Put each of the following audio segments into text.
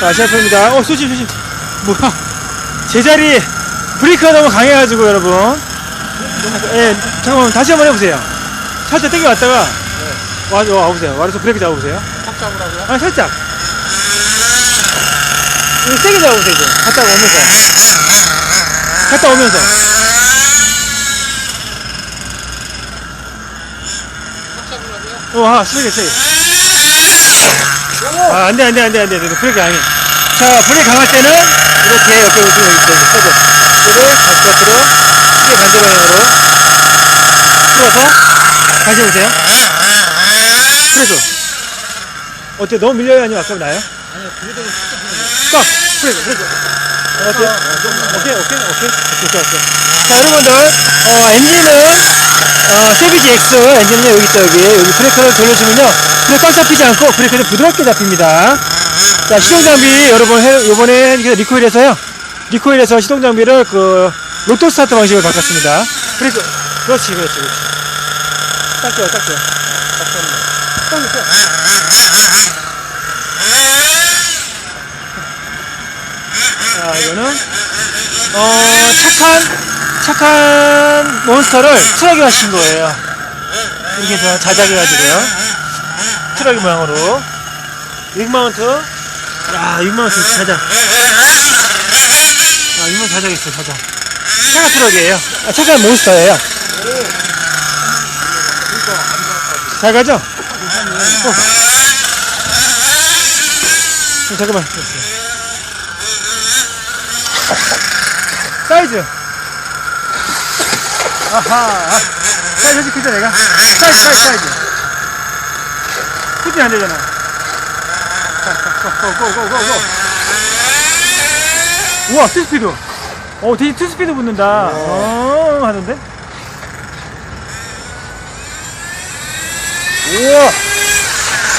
자, 시작합니다. 어, 조심, 조심. 뭐야. 제자리, 브레이크가 너무 강해가지고, 여러분. 예, 잠깐만, 다시 한번 해보세요. 살짝 당겨왔다가, 와, 와, 와보세요. 와서 브레이크 잡아보세요. 탁 잡으라고요? 아, 살짝. 이거 세게 잡아보세요, 이제. 갔다 오면서. 갔다 오면서. 탁 잡으라고요? 어, 아, 세게, 세게. 아, 안 돼, 안 돼, 안 돼, 안 돼. 브레이크 강해. 자, 브레이크 강할 때는, 이렇게 옆에 오시면 있어요. 서브. 얘를 다시 앞으로, 크게 반대 방향으로. 풀어서, 다시 오세요. 브레이크. 어때? 너무 밀려요? 아니면 아깝나요? 아니요, 그래도 꽉! 브레이크, 브레이크. 어때? 오케이, 오케이, 오케이. 오케이, 좋았어. 자, 여러분들, 어, 엔진은, 어, 세비지 X 엔진은 여기 있다, 여기. 여기 브레이크를 돌려주면요. 브레이크 꽉 잡히지 않고 브레이크는 부드럽게 잡힙니다. 자, 시동장비, 여러분, 해, 요번에 리코일에서요. 리코일에서 시동장비를 그, 로또 스타트 방식으로 바꿨습니다. 브레이크, 그렇지, 그렇지, 그렇지. 딱 좋아, 딱 좋아. 딱 좋아. 딱 좋아. 자, 이거는, 어, 착한, 착한 몬스터를 트럭에 하신 거예요. 이렇게 해서 자작해 가지고요. 트럭의 모양으로. 윙마운트. 야, 윙마운트 자작. 아, 윙마운트 자작했어, 자작. 착한 트럭이에요. 아, 착한 몬스터예요. 잘 가죠? 어. 어, 잠깐만. 사이즈. 아하. 사이즈 솔직히 크죠, 내가? 사이즈, 사이즈, 사이즈. 후진 안 되잖아. 자, 자, 고, 고, 고, 고, 고. 우와, 투스피드. 어, 되게 투스피드 붙는다. 어, 하던데? 우와.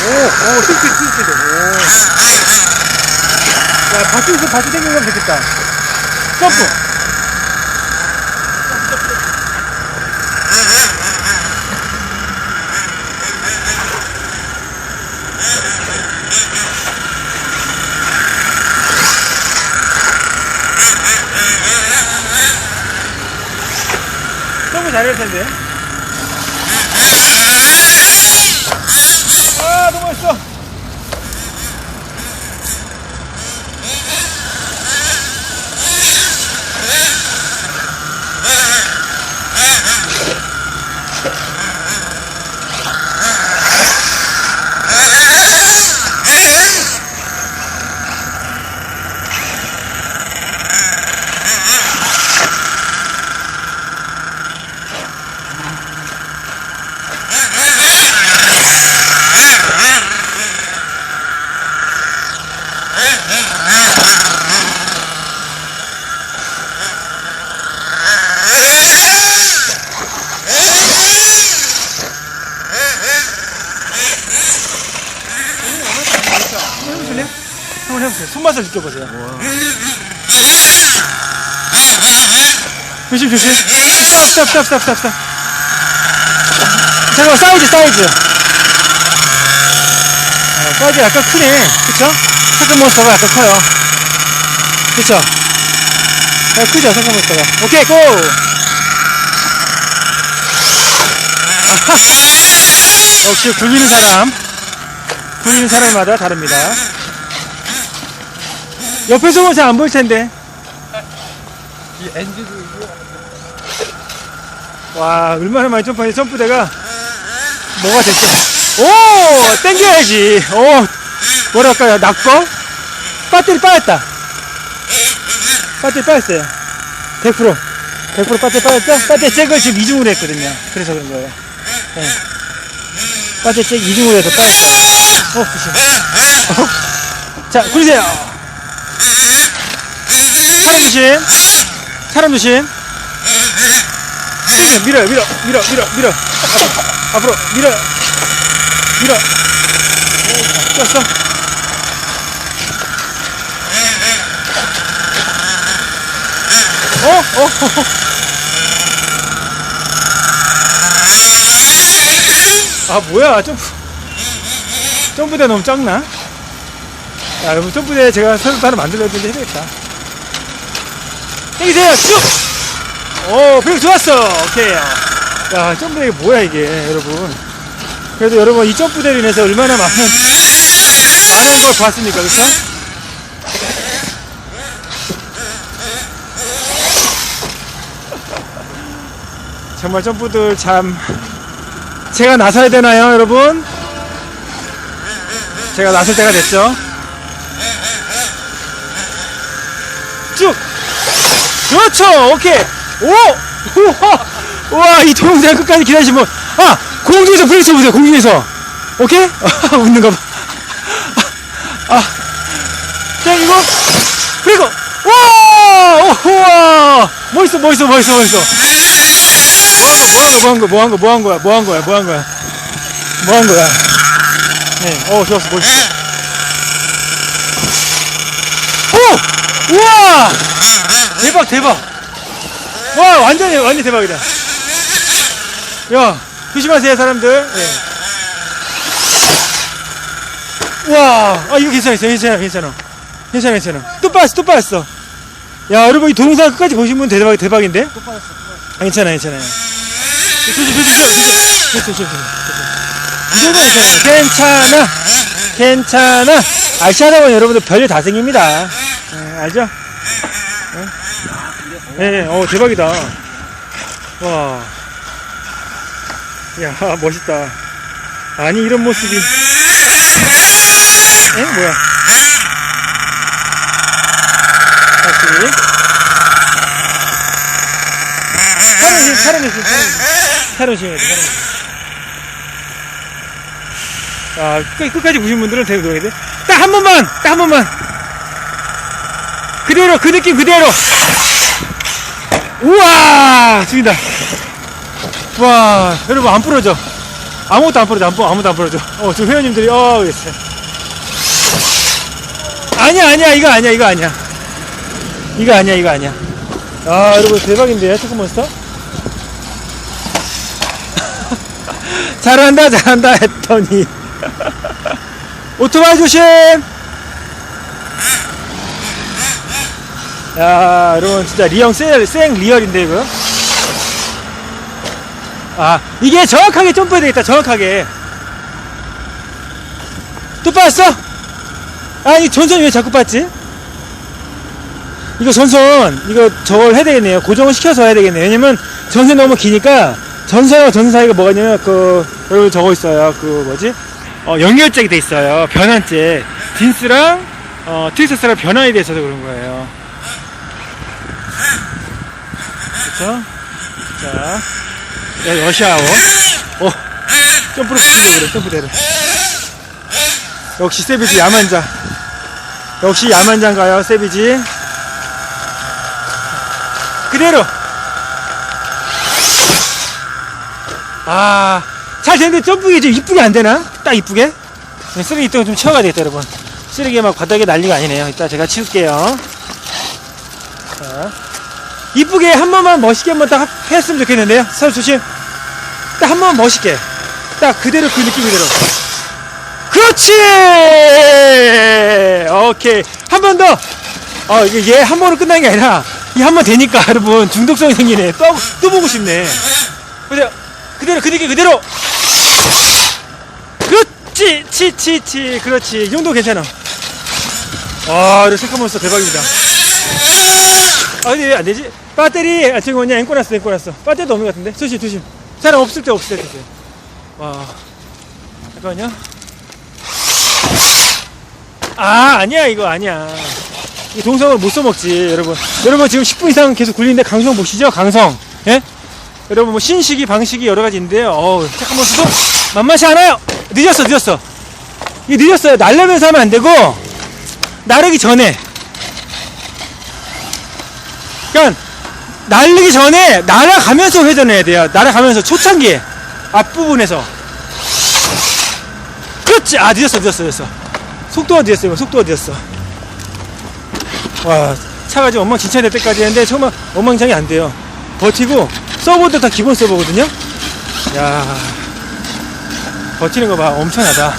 오, 오, 투스피드, 투스피드. 오. 야, 바퀴에서 바퀴 당기면 되겠다. 점프. 점프 잘할 텐데. 아, 너무 멋있어. 한번 해보실래요? 한번 해보세요. 손맛을 느껴보세요. 조심, 조심. 스탑, 스탑, 스탑, 스탑, 스탑. 잠깐만, 사이즈, 사이즈. 아, 사이즈가 약간 크네. 그쵸? 세컨 몬스터가 약간 커요. 그쵸? 아, 크죠, 세컨 몬스터가. 오케이, 고! 아하! 역시 굴리는 사람. 굴리는 사람마다 다릅니다. 옆에서 보면 잘안 보일 텐데. 이 엔진도 와, 얼마나 많이 점프하니 점프대가 뭐가 됐어. 오! 땡겨야지. 오! 뭐랄까요, 낙거? 배터리 빠졌다. 배터리 빠졌어요. 100%. 100% 배터리 빠졌죠? 배터리 잭을 지금 이중으로 했거든요. 그래서 그런 거예요. 네. 배터리 잭 이중으로 해서 빠졌어요. 어, 조심. 어. 자, 굴리세요. 조심. 사람 조심. 밀어, 밀어, 밀어, 밀어, 밀어, 밀어. 앞으로, 밀어. 밀어. 꼈어. 어? 어? 아, 뭐야, 점프. 점프대 너무 작나? 야, 여러분, 점프대 제가 서로 하나 만들어야되는데 해야겠다. 당기세요! 쭉! 오, 브레이크 좋았어! 오케이. 야, 점프대 뭐야, 이게, 여러분. 그래도 여러분, 이 점프대로 인해서 얼마나 많은, 많은 걸 봤습니까, 그쵸? 정말 점프들 참, 제가 나서야 되나요, 여러분? 제가 나설 때가 됐죠? 쭉! 그렇죠! 오케이! 오! 우와! 우와, 이 동영상 끝까지 기다리시면, 아! 공중에서 브레이크 쳐보세요, 공중에서! 오케이? 아, 웃는 거 봐. 아, 아. 자, 이거, 브레이크! 와! 오, 우와! 멋있어, 멋있어, 멋있어, 멋있어. 뭐 한 거, 뭐 한 거, 뭐 한 거야, 뭐 한 거야, 뭐 한 거야. 뭐 한 거야. 네, 어, 좋았어, 멋있어. 오! 우와! 대박, 대박! 와, 완전히, 완전 대박이다. 야, 조심하세요, 사람들. 예. 와, 아, 이거 괜찮아, 괜찮아, 괜찮아. 괜찮아, 괜찮아. 또 빠졌어, 또 빠졌어. 야, 여러분, 이 동영상 끝까지 보신 분 대박, 대박인데? 또 빠졌어. 아, 괜찮아, 괜찮아요. 조심, 조심, 조심, 조심, 조심, 조심. 괜찮아. 괜찮아. 아시아다 보면 여러분들 별일 다 생깁니다. 네, 알죠? 네, 네, 어, 대박이다. 와. 야, 멋있다. 아니, 이런 모습이. 에? 뭐야? 다시. 촬영이, 촬영이, 촬영이. 촬영이, 촬영이. 아, 끝, 끝까지 보신 분들은 되게 노래야 돼. 딱 한 번만! 딱 한 번만! 그대로, 그 느낌 그대로! 우와! 죽인다. 와, 여러분, 안 부러져. 아무것도 안 부러져, 안, 부- 아무것도 안 부러져. 어, 저 회원님들이, 어, yes. 아니야, 아니야, 이거 아니야, 이거 아니야. 이거 아니야, 이거 아니야. 아, 여러분, 대박인데요, 초코몬스터? 잘한다, 잘한다 했더니. 오토바이 조심! 야, 여러분, 진짜 리얼, 생, 생 리얼인데, 이거? 아, 이게 정확하게 점프해야 되겠다, 정확하게. 또 빠졌어? 아니, 전선이 왜 자꾸 빠졌지? 이거 전선, 이거 저걸 해야 되겠네요. 고정을 시켜서 해야 되겠네요. 왜냐면 전선이 너무 기니까 전선과 전선 사이가 뭐가 있냐면 그, 여러분 저거 있어요. 그 뭐지? 어, 연결잭이 돼 있어요. 변환잭. 딘스랑, 어, 트위스트랑 변환이 돼 있어서 그런 거예요. 그쵸? 자, 야, 러시아워. 어, 점프를 붙이려고 그래, 점프대로. 역시 세비지, 야만자. 역시 야만장 가요, 세비지. 그대로. 아, 잘 되는데 점프가 좀 이쁘게 안 되나? 딱 이쁘게? 네, 쓰레기 있던 거좀 치워가야 되겠다, 여러분. 쓰레기 막 바닥에 난리가 아니네요. 이따 제가 치울게요. 자. 이쁘게 한 번만 멋있게 한번 딱 했으면 좋겠는데요. 서로 조심. 딱 한 번만 멋있게. 딱 그대로 그 느낌 그대로. 그렇지! 오케이. 한 번 더. 어, 이게 얘 한 번으로 끝난 게 아니라, 이 한 번 되니까, 여러분, 중독성이 생기네. 또, 또 보고 싶네. 보세요. 그대로, 그 느낌 그대로. 그렇지! 치, 치, 치. 그렇지. 이 정도 괜찮아. 아, 이거 세컨몬스터 대박입니다. 아, 근데 왜안 되지? 배터리, 아, 저기 뭐냐, 앵꼬 났어, 앵꼬 났어. 배터리도 없는 것 같은데? 조심, 조심. 사람 없을 때, 없을 때, 조심. 와. 잠깐만요. 아, 아니야, 이거 아니야. 이 동성을 못 써먹지, 여러분. 여러분, 지금 10분 이상 계속 굴리는데 강성 보시죠? 강성. 예? 여러분, 뭐, 신식이, 방식이 여러 가지 있는데요. 어우, 잠깐 만, 수도 만만치 않아요! 늦었어, 늦었어. 이게 늦었어요. 날려면서 하면 안 되고, 나르기 전에. 그러니까 날리기 전에 날아가면서 회전해야 돼요. 날아가면서 초창기에 앞부분에서 그렇지. 아 늦었어, 늦었어, 늦었어. 속도가 늦었어요. 속도가 늦었어. 와 차가 지금 엉망진창이 될 때까지 했는데 정말 엉망진창이 안 돼요. 버티고 서버도 다 기본 서버거든요. 야 버티는 거 봐. 엄청나다.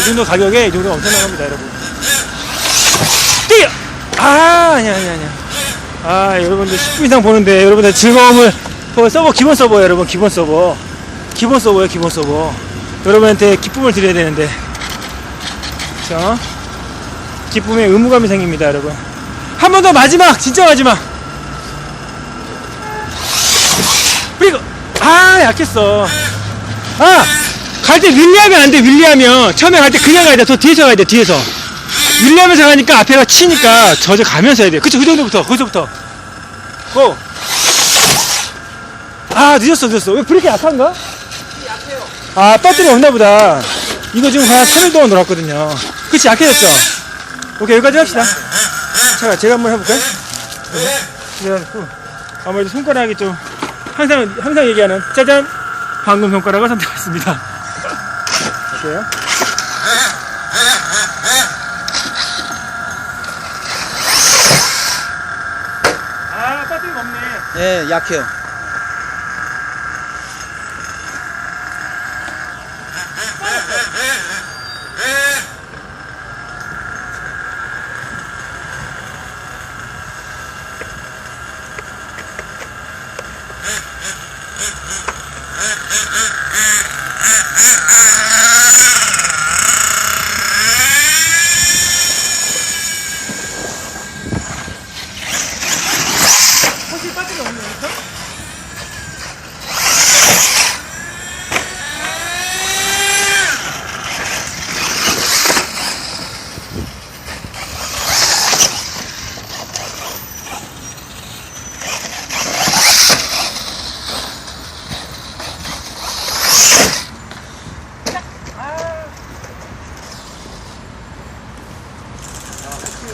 이 정도 가격에 이 정도 엄청난 겁니다, 여러분. 뛰어! 아, 아니야, 아니야, 아니야. 아, 여러분들 10분 이상 보는데, 여러분들 즐거움을, 그 서버, 기본 서버, 여러분, 기본 서버. 기본 서버요, 기본 서버. 여러분한테 기쁨을 드려야 되는데. 자, 기쁨에 의무감이 생깁니다, 여러분. 한 번 더 마지막, 진짜 마지막. 그리고, 아, 약했어. 아! 갈 때 윌리하면 안 돼, 윌리하면. 처음에 갈 때 그냥 가야 돼. 더 뒤에서 가야 돼, 뒤에서. 윌리하면서 가니까 앞에가 치니까 저저 가면서 해야 돼. 그쵸, 그 정도부터, 거기서부터. 고! 아, 늦었어, 늦었어. 왜 브레이크 약한가? 약해요. 아, 배터리 없나 보다. 이거 지금 한 3일 동안 놀았거든요. 그치, 약해졌죠? 오케이, 여기까지 합시다. 자, 제가 한번 해볼까요? 그래갖고, 아무래도 손가락이 좀, 항상, 항상 얘기하는, 짜잔! 방금 손가락을 선택했습니다. 볼게요. 아, 배터리가 없네. 예, 약해요.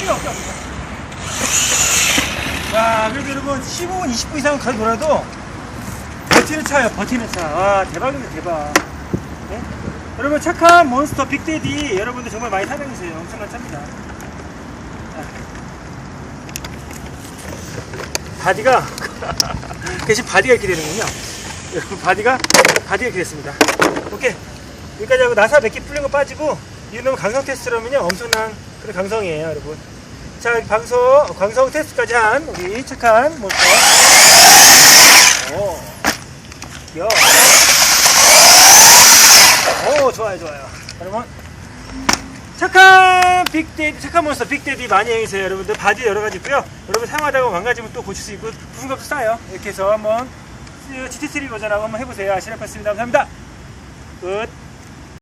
배터리가 없다. 야, 그래도 여러분 15분, 20분 이상 가서 놀아도 버티는 차예요, 버티는 차. 와, 대박입니다, 대박. 네? 여러분 착한 몬스터 빅데디 여러분들 정말 많이 사랑해주세요. 엄청난 차입니다. 자. 바디가 대신 바디가 이렇게 되는군요. 여러분 바디가 바디가 이렇게 됐습니다. 오케이 여기까지 하고 나사 몇 개 풀린 거 빠지고 이놈 강성 테스트라면요 엄청난 그런 강성이에요, 여러분. 자 방송 광성 테스트까지 한 우리 착한 몬스터. 오, 야. 오 좋아요 좋아요. 여러분. 착한 빅데디 착한 몬스터 빅데디 많이 이용해주세요 여러분들. 바디 여러 가지 있고요. 여러분 사용하다가 망가지면 또 고칠 수 있고 부순 값도 싸요. 이렇게 해서 한번 GT3 버전하고 한번 해보세요. 아시라 팠습니다. 감사합니다. 끝